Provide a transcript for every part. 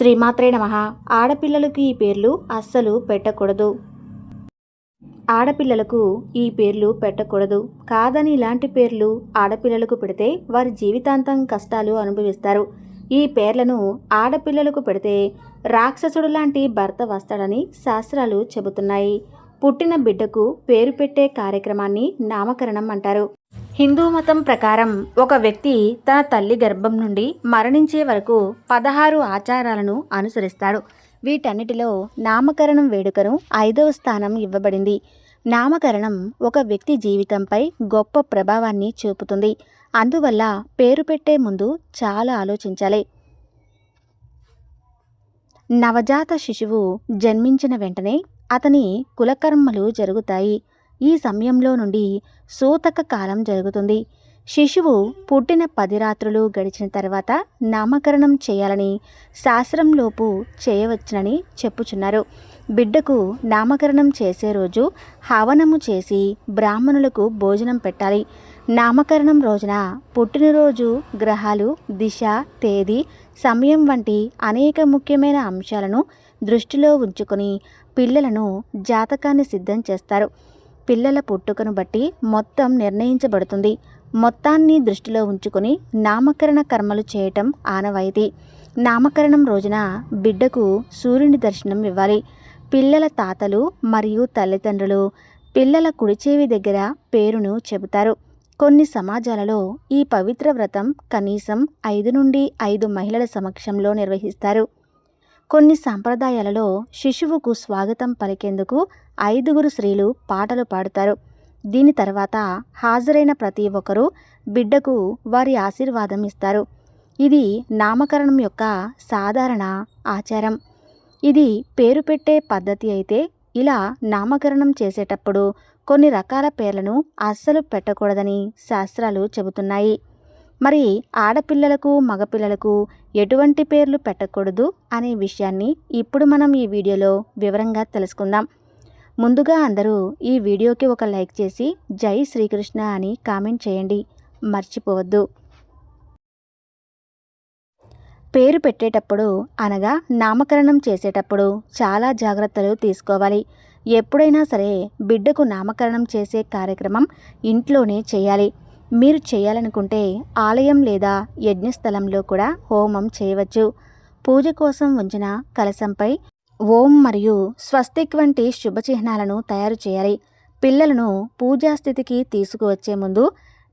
శ్రీమాత్రే నమ. ఆడపిల్లలకు ఈ పేర్లు అస్సలు పెట్టకూడదు. ఆడపిల్లలకు ఈ పేర్లు పెట్టకూడదు. కాదని ఇలాంటి పేర్లు ఆడపిల్లలకు పెడితే వారి జీవితాంతం కష్టాలు అనుభవిస్తారు. ఈ పేర్లను ఆడపిల్లలకు పెడితే రాక్షసుడు లాంటి భర్త వస్తాడని శాస్త్రాలు చెబుతున్నాయి. పుట్టిన బిడ్డకు పేరు పెట్టే కార్యక్రమాన్ని నామకరణం అంటారు. హిందూ మతం ప్రకారం ఒక వ్యక్తి తన తల్లి గర్భం నుండి మరణించే వరకు పదహారు ఆచారాలను అనుసరిస్తాడు. వీటన్నిటిలో నామకరణం వేడుకను ఐదవ స్థానం ఇవ్వబడింది. నామకరణం ఒక వ్యక్తి జీవితంపై గొప్ప ప్రభావాన్ని చూపుతుంది. అందువల్ల పేరు పెట్టే ముందు చాలా ఆలోచించాలి. నవజాత శిశువు జన్మించిన వెంటనే అతని కులకర్మలు జరుగుతాయి. ఈ సమయంలో నుండి సూతక కాలం జరుగుతుంది. శిశువు పుట్టిన పది రాత్రులు గడిచిన తర్వాత నామకరణం చేయాలని శాస్త్రంలోపు చేయవచ్చునని చెప్పుచున్నారు. బిడ్డకు నామకరణం చేసే రోజు హవనము చేసి బ్రాహ్మణులకు భోజనం పెట్టాలి. నామకరణం రోజున పుట్టినరోజు గ్రహాలు దిశ తేదీ సమయం వంటి అనేక ముఖ్యమైన అంశాలను దృష్టిలో ఉంచుకొని పిల్లలను జాతకాన్ని సిద్ధం చేస్తారు. పిల్లల పుట్టుకను బట్టి మొత్తం నిర్ణయించబడుతుంది. మొత్తాన్ని దృష్టిలో ఉంచుకొని నామకరణ కర్మలు చేయటం ఆనవాయితీ. నామకరణం రోజున బిడ్డకు సూర్యుని దర్శనం ఇవ్వాలి. పిల్లల తాతలు మరియు తల్లిదండ్రులు పిల్లల కుడిచేవి దగ్గర పేరును చెబుతారు. కొన్ని సమాజాలలో ఈ పవిత్ర వ్రతం కనీసం ఐదు నుండి ఐదు మహిళల సమక్షంలో నిర్వహిస్తారు. కొన్ని సాంప్రదాయాలలో శిశువుకు స్వాగతం పలికేందుకు ఐదుగురు స్త్రీలు పాటలు పాడుతారు. దీని తర్వాత హాజరైన ప్రతి ఒక్కరూ బిడ్డకు వారి ఆశీర్వాదం ఇస్తారు. ఇది నామకరణం యొక్క సాధారణ ఆచారం. ఇది పేరు పెట్టే పద్ధతి అయితే ఇలా నామకరణం చేసేటప్పుడు కొన్ని రకాల పేర్లను అస్సలు పెట్టకూడదని శాస్త్రాలు చెబుతున్నాయి. మరి ఆడపిల్లలకు మగపిల్లలకు ఎటువంటి పేర్లు పెట్టకూడదు అనే విషయాన్ని ఇప్పుడు మనం ఈ వీడియోలో వివరంగా తెలుసుకుందాం. ముందుగా అందరూ ఈ వీడియోకి ఒక లైక్ చేసి జై శ్రీకృష్ణ అని కామెంట్ చేయండి. మర్చిపోవద్దు. పేరు పెట్టేటప్పుడు అనగా నామకరణం చేసేటప్పుడు చాలా జాగ్రత్తలు తీసుకోవాలి. ఎప్పుడైనా సరే బిడ్డకు నామకరణం చేసే కార్యక్రమం ఇంట్లోనే చేయాలి. మీరు చేయాలనుకుంటే ఆలయం లేదా యజ్ఞస్థలంలో కూడా హోమం చేయవచ్చు. పూజ కోసం ఉంచిన కలశంపై ఓం మరియు స్వస్తిక్ వంటి శుభ చిహ్నాలను తయారు చేయాలి. పిల్లలను పూజాస్థితికి తీసుకువచ్చే ముందు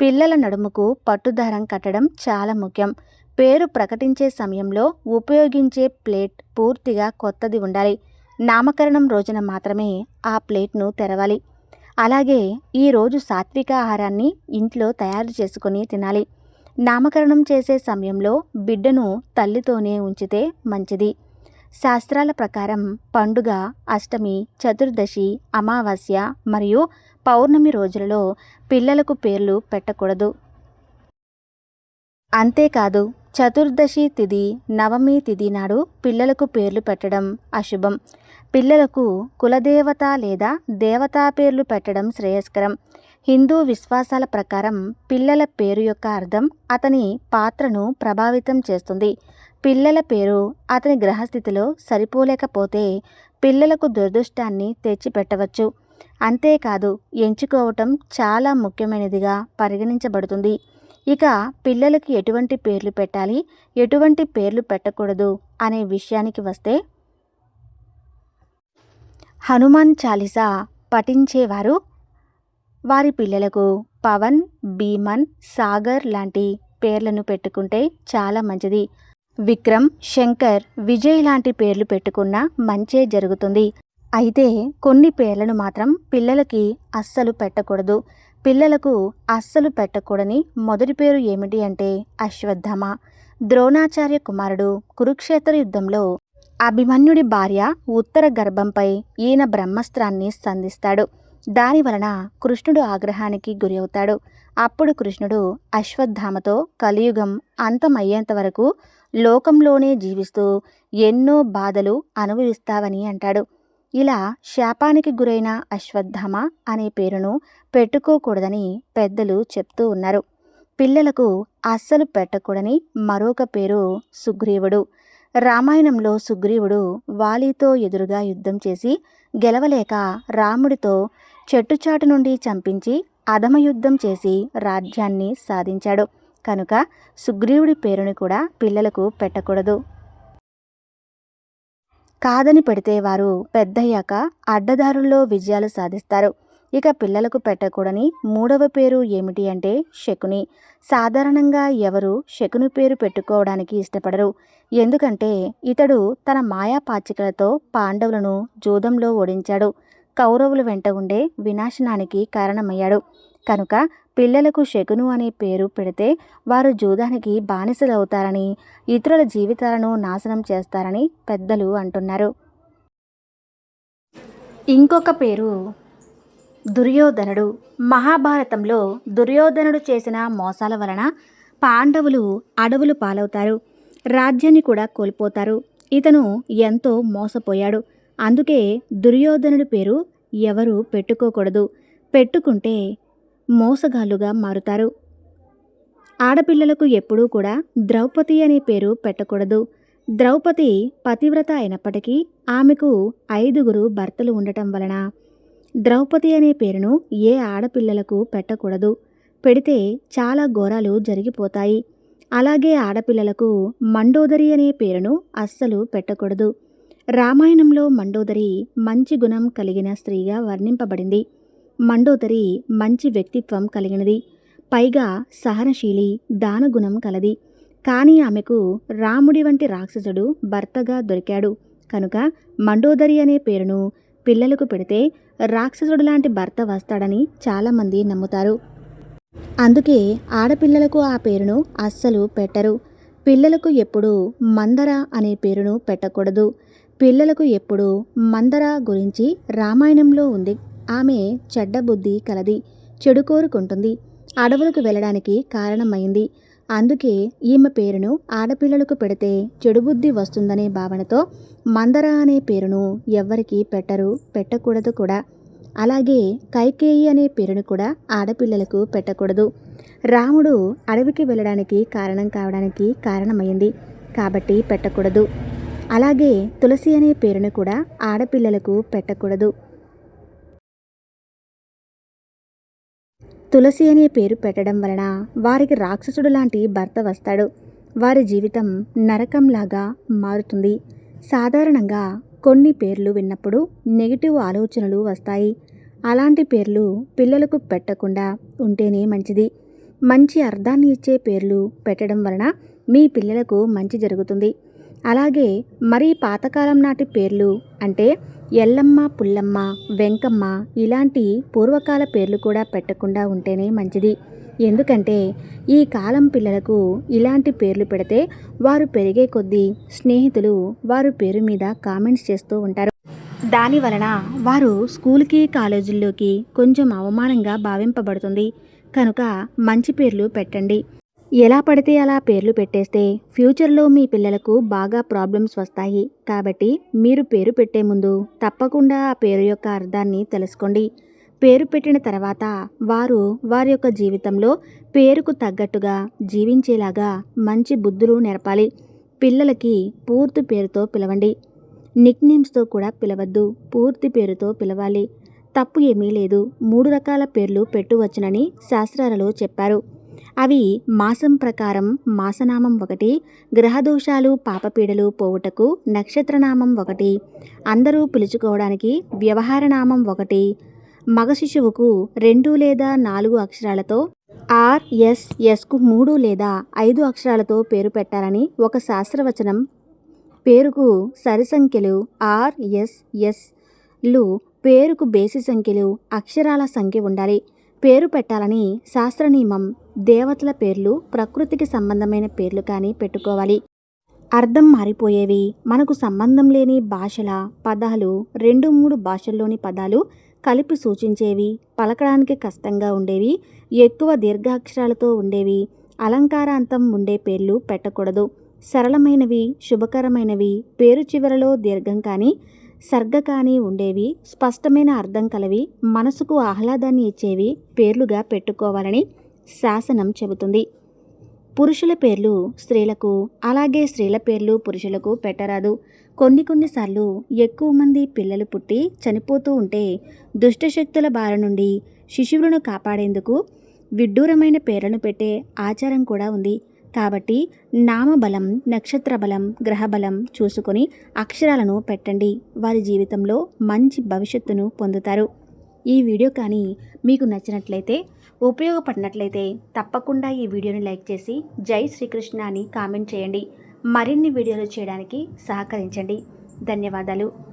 పిల్లల నడుముకు పట్టుదారం కట్టడం చాలా ముఖ్యం. పేరు ప్రకటించే సమయంలో ఉపయోగించే ప్లేట్ పూర్తిగా కొత్తది ఉండాలి. నామకరణం రోజున మాత్రమే ఆ ప్లేట్ను తెరవాలి. అలాగే ఈరోజు సాత్విక ఆహారాన్ని ఇంట్లో తయారు చేసుకొని తినాలి. నామకరణం చేసే సమయంలో బిడ్డను తల్లితోనే ఉంచితే మంచిది. శాస్త్రాల ప్రకారం పండుగ అష్టమి చతుర్దశి అమావాస్య మరియు పౌర్ణమి రోజులలో పిల్లలకు పేర్లు పెట్టకూడదు. అంతేకాదు చతుర్దశి తిథి నవమి తిథి నాడు పిల్లలకు పేర్లు పెట్టడం అశుభం. పిల్లలకు కులదేవత లేదా దేవతా పేర్లు పెట్టడం శ్రేయస్కరం. హిందూ విశ్వాసాల ప్రకారం పిల్లల పేరు యొక్క అర్థం అతని పాత్రను ప్రభావితం చేస్తుంది. పిల్లల పేరు అతని గ్రహస్థితిలో సరిపోలేకపోతే పిల్లలకు దురదృష్టాన్ని తెచ్చిపెట్టవచ్చు. అంతేకాదు ఎంచుకోవటం చాలా ముఖ్యమైనదిగా పరిగణించబడుతుంది. ఇక పిల్లలకి ఎటువంటి పేర్లు పెట్టాలి? ఎటువంటి పేర్లు పెట్టకూడదు అనే విషయానికి వస్తే హనుమాన్ చాలీసా పఠించేవారు వారి పిల్లలకు పవన్ భీమన్ సాగర్ లాంటి పేర్లను పెట్టుకుంటే చాలా మంచిది. విక్రమ్ శంకర్ విజయ్ లాంటి పేర్లు పెట్టుకున్నా మంచే జరుగుతుంది. అయితే కొన్ని పేర్లను మాత్రం పిల్లలకి అస్సలు పెట్టకూడదు. పిల్లలకు అస్సలు పెట్టకూడని మొదటి పేరు ఏమిటి అంటే అశ్వత్థామ. ద్రోణాచార్య కుమారుడు కురుక్షేత్ర యుద్ధంలో అభిమన్యుడి భార్య ఉత్తర గర్భంపై ఈయన బ్రహ్మస్త్రాన్ని సంధిస్తాడు. దాని వలన కృష్ణుడు ఆగ్రహానికి గురి అవుతాడు అప్పుడు కృష్ణుడు అశ్వత్థామతో కలియుగం అంతమయ్యేంత వరకు లోకంలోనే జీవిస్తూ ఎన్నో బాధలు అనుభవిస్తావని అంటాడు. ఇలా శాపానికి గురైన అశ్వత్థామ అనే పేరును పెట్టుకోకూడదని పెద్దలు చెప్తూ ఉన్నారు. పిల్లలకు అస్సలు పెట్టకూడని మరొక పేరు సుగ్రీవుడు. రామాయణంలో సుగ్రీవుడు వాలీతో ఎదురుగా యుద్ధం చేసి గెలవలేక రాముడితో చెట్టుచాటు నుండి చంపించి అధమయుద్ధం చేసి రాజ్యాన్ని సాధించాడు. కనుక సుగ్రీవుడి పేరుని కూడా పిల్లలకు పెట్టకూడదు. కాదని పెడితే వారు పెద్దయ్యాక అడ్డదారుల్లో విజయాలు సాధిస్తారు. ఇక పిల్లలకు పెట్టకూడని మూడవ పేరు ఏమిటి అంటే శకుని. సాధారణంగా ఎవరు శకుని పేరు పెట్టుకోవడానికి ఇష్టపడరు. ఎందుకంటే ఇతడు తన మాయాపాచికలతో పాండవులను జూదంలో ఓడించాడు. కౌరవుల వెంట ఉండే వినాశనానికి కారణమయ్యాడు. కనుక పిల్లలకు శకును అనే పేరు పెడితే వారు జూదానికి బానిసలవుతారని ఇతరుల జీవితాలను నాశనం చేస్తారని పెద్దలు అంటున్నారు. ఇంకొక పేరు దుర్యోధనుడు. మహాభారతంలో దుర్యోధనుడు చేసిన మోసాల వలన పాండవులు అడవులు పాలవుతారు. రాజ్యాన్ని కూడా కోల్పోతారు. ఇతను ఎంతో మోసపోయాడు. అందుకే దుర్యోధనుడి పేరు ఎవరు పెట్టుకోకూడదు. పెట్టుకుంటే మోసగాళ్ళుగా మారుతారు. ఆడపిల్లలకు ఎప్పుడూ కూడా ద్రౌపది అనే పేరు పెట్టకూడదు. ద్రౌపది పతివ్రత అయినప్పటికీ ఆమెకు ఐదుగురు భర్తలు ఉండటం వలన ద్రౌపది అనే పేరును ఏ ఆడపిల్లలకు పెట్టకూడదు. పెడితే చాలా ఘోరాలు జరిగిపోతాయి. అలాగే ఆడపిల్లలకు మండోదరి అనే పేరును అస్సలు పెట్టకూడదు. రామాయణంలో మండోదరి మంచి గుణం కలిగిన స్త్రీగా వర్ణింపబడింది. మండోదరి మంచి వ్యక్తిత్వం కలిగినది. పైగా సహనశీలి దానగుణం కలది. కానీ ఆమెకు రాముడి వంటి రాక్షసుడు భర్తగా దొరికాడు. కనుక మండోదరి అనే పేరును పిల్లలకు పెడితే రాక్షసుడు లాంటి భర్త వస్తాడని చాలామంది నమ్ముతారు. అందుకే ఆడపిల్లలకు ఆ పేరును అస్సలు పెట్టరు. పిల్లలకు ఎప్పుడు మందర అనే పేరును పెట్టకూడదు. పిల్లలకు ఎప్పుడూ మందర గురించి రామాయణంలో ఉంది. ఆమె చెడ్డ బుద్ధి కలది చెడు కోరుకుంటుంది. అడవులకు వెళ్ళడానికి కారణమైంది. అందుకే ఈమె పేరును ఆడపిల్లలకు పెడితే చెడు బుద్ధి వస్తుందనే భావనతో మందర అనే పేరును ఎవ్వరికీ పెట్టరు పెట్టకూడదు కూడా. అలాగే కైకేయి అనే పేరును కూడా ఆడపిల్లలకు పెట్టకూడదు. రాముడు అడవికి వెళ్ళడానికి కారణం కావడానికి కారణమైంది కాబట్టి పెట్టకూడదు. అలాగే తులసి అనే పేరును కూడా ఆడపిల్లలకు పెట్టకూడదు. తులసి అనే పేరు పెట్టడం వలన వారికి రాక్షసుడు లాంటి భర్త వస్తాడు. వారి జీవితం నరకంలాగా మారుతుంది. సాధారణంగా కొన్ని పేర్లు విన్నప్పుడు నెగిటివ్ ఆలోచనలు వస్తాయి. అలాంటి పేర్లు పిల్లలకు పెట్టకుండా ఉంటేనే మంచిది. మంచి అర్థాన్ని ఇచ్చే పేర్లు పెట్టడం వలన మీ పిల్లలకు మంచి జరుగుతుంది. అలాగే మరీ పాతకాలం నాటి పేర్లు అంటే ఎల్లమ్మ పుల్లమ్మ వెంకమ్మ ఇలాంటి పూర్వకాల పేర్లు కూడా పెట్టకుండా ఉంటేనే మంచిది. ఎందుకంటే ఈ కాలం పిల్లలకు ఇలాంటి పేర్లు పెడితే వారు పెరిగే కొద్దీ స్నేహితులు వారు పేరు మీద కామెంట్స్ చేస్తూ ఉంటారు. దాని వలన వారు స్కూల్కి కాలేజీల్లోకి కొంచెం అవమానంగా భావింపబడుతుంది. కనుక మంచి పేర్లు పెట్టండి. ఎలా పడితే అలా పేర్లు పెట్టేస్తే ఫ్యూచర్లో మీ పిల్లలకు బాగా ప్రాబ్లమ్స్ వస్తాయి. కాబట్టి మీరు పేరు పెట్టే ముందు తప్పకుండా ఆ పేరు యొక్క అర్థాన్ని తెలుసుకోండి. పేరు పెట్టిన తర్వాత వారు వారి యొక్క జీవితంలో పేరుకు తగ్గట్టుగా జీవించేలాగా మంచి బుద్ధులు నేర్పాలి. పిల్లలకి పూర్తి పేరుతో పిలవండి. నిక్నేమ్స్తో కూడా పిలవద్దు. పూర్తి పేరుతో పిలవాలి. తప్పు ఏమీ లేదు. మూడు రకాల పేర్లు పెట్టవచ్చునని శాస్త్రాలలో చెప్పారు. అవి మాసం ప్రకారం మాసనామం ఒకటి గ్రహదోషాలు పాపపీడలు పోవుటకు నక్షత్రనామం ఒకటి అందరూ పిలుచుకోవడానికి వ్యవహారనామం ఒకటి. మగ శిశువుకు రెండు లేదా నాలుగు అక్షరాలతో ఆర్ఎస్ఎస్కు మూడు లేదా ఐదు అక్షరాలతో పేరు పెట్టాలని ఒక శాస్త్రవచనం. పేరుకు సరి సంఖ్యలు ఆర్ ఎస్ పేరుకు బేసి సంఖ్యలు అక్షరాల సంఖ్య ఉండాలి. పేరు పెట్టాలని శాస్త్ర నియమం దేవతల పేర్లు ప్రకృతికి సంబంధమైన పేర్లు కానీ పెట్టుకోవాలి. అర్థం మారిపోయేవి. మనకు సంబంధం లేని భాషల పదాలు రెండు మూడు భాషల్లోని పదాలు కలిపి సూచించేవి. పలకడానికి కష్టంగా ఉండేవి. ఎక్కువ దీర్ఘాక్షరాలతో ఉండేవి. అలంకారాంతం ఉండే పేర్లు పెట్టకూడదు. సరళమైనవి శుభకరమైనవి. పేరు చివరలో దీర్ఘం కానీ సర్గ కానీ ఉండేవి స్పష్టమైన అర్థం కలవి మనసుకు ఆహ్లాదాన్ని ఇచ్చేవి పేర్లుగా పెట్టుకోవాలని శాసనం చెబుతుంది. పురుషుల పేర్లు స్త్రీలకు అలాగే స్త్రీల పేర్లు పురుషులకు పెట్టరాదు. కొన్ని కొన్నిసార్లు ఎక్కువ మంది పిల్లలు పుట్టి చనిపోతూ ఉంటే దుష్టశక్తుల బారి నుండి శిశువులను కాపాడేందుకు విడ్డూరమైన పేర్లను పెట్టే ఆచారం కూడా ఉంది. కాబట్టి నామబలం నక్షత్ర బలం గ్రహబలం చూసుకొని అక్షరాలను పెట్టండి. వారి జీవితంలో మంచి భవిష్యత్తును పొందుతారు. ఈ వీడియో కానీ మీకు నచ్చినట్లయితే ఉపయోగపడినట్లయితే తప్పకుండా ఈ వీడియోని లైక్ చేసి జై శ్రీకృష్ణ అని కామెంట్ చేయండి. మరిన్ని వీడియోలు చేయడానికి సహకరించండి. ధన్యవాదాలు.